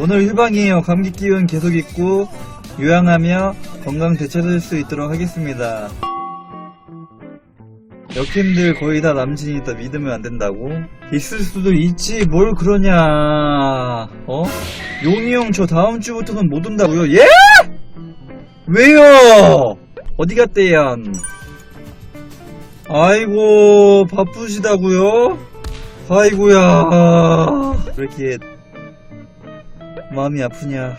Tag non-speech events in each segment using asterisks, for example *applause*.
오늘 휴방이에요. 감기 기운 계속 있고 요양하며 건강 되찾을 수 있도록 하겠습니다. 역캠들 거의 다 남친이다 믿으면 안 된다고? 있을 수도 있지 뭘 그러냐 어? 용이 형 저 다음 주부터는 못 온다고요? 예? 왜요? 어디 갔대요? 아이고 바쁘시다고요? 아이고야 왜 이렇게 마음이 아프냐?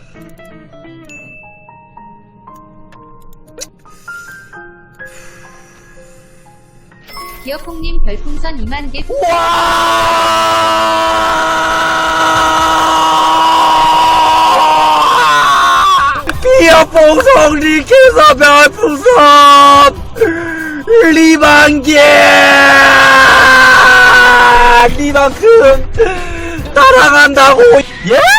기어폭님 별풍선 2만 개. 비어봉성 리케서 별풍선 리만개! 리만큼 따라간다고! 예?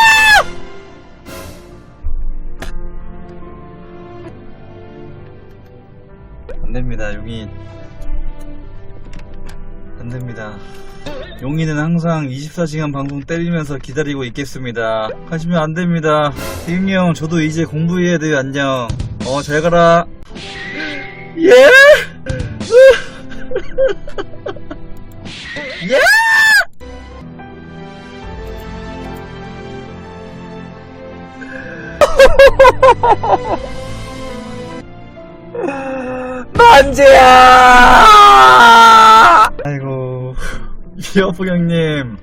안됩니다 용이는 항상 24시간 방송 때리면서 기다리고 있겠습니다. 하시면 안 됩니다. 대웅이 형, 저도 이제 공부해야 돼요. 안녕. 어, 잘 가라. 예? 예? 만재야! 이어프 형님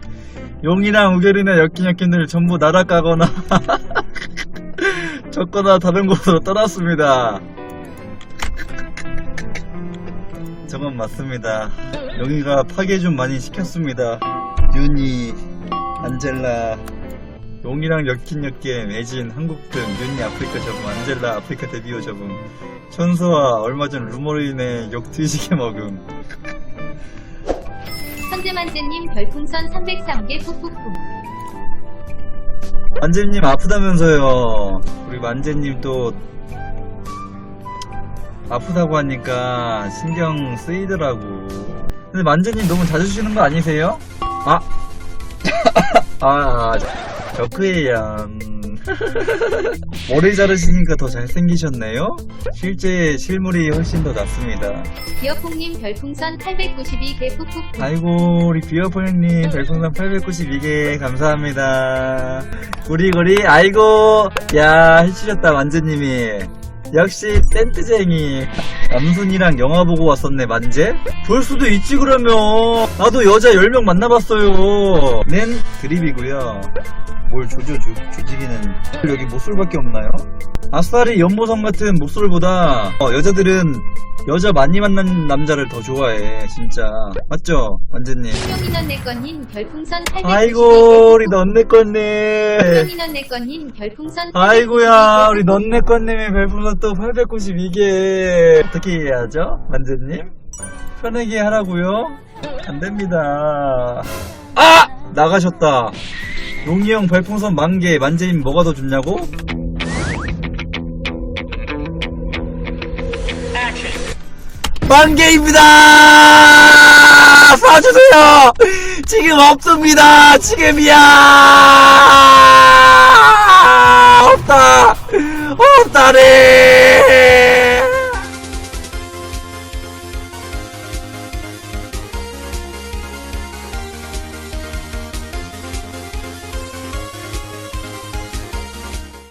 용이랑 우결이나 엮인역kin들 전부 날아가거나 *laughs* 적거나 다른 곳으로 떠났습니다. 저건 맞습니다. 용이가 파괴 좀 많이 시켰습니다. 윤이 안젤라 용이랑 엮인역겜 애진 한국 등 윤이 아프리카 적응 안젤라 아프리카 데뷔호 적응 천수와 얼마 전 루머로 인해 욕 뒤지게 먹음 선재만재님 별풍선 303개 푹푹푹 만재님 아프다면서요. 우리 만재님 또 아프다고 하니까 신경 쓰이더라고. 근데 만재님 너무 자주 쉬는 거 아니세요? 아, *laughs* 아, 저크예요. *laughs* 머리 자르시니까 더 잘생기셨네요. 실제 실물이 훨씬 더 낫습니다. 기어폭님 별풍선 892개 푹푹푹. 아이고 우리 비어포 형님 별풍선 892개 감사합니다. 구리구리 아이고 야 해주셨다 만재님이. 역시 센트쟁이. 남순이랑 영화 보고 왔었네 만재? 볼 수도 있지 그러면. 나도 여자 10명 만나봤어요. 낸 드립이고요 뭘 조져 조, 조지기는 여기 모쏠밖에 없나요? 아싸리 연보성 같은 목소리보다 어, 여자들은 여자 많이 만난 남자를 더 좋아해 진짜. 맞죠 완전님? 신용인원 내꺼님 별풍선 892개 아이고 우리 넌네꺼님. 신용인원 내꺼님 별풍선 아이고야 우리 넌네꺼님의 별풍선 또 892개 어떻게 해야죠 완전님? 편하게 하라고요? 안됩니다. 아! 나가셨다 용이 형 별풍선 만개 만재님 뭐가 더 좋냐고? 만개입니다! 사주세요! 지금 없습니다! 지금이야! 없다! 없다네!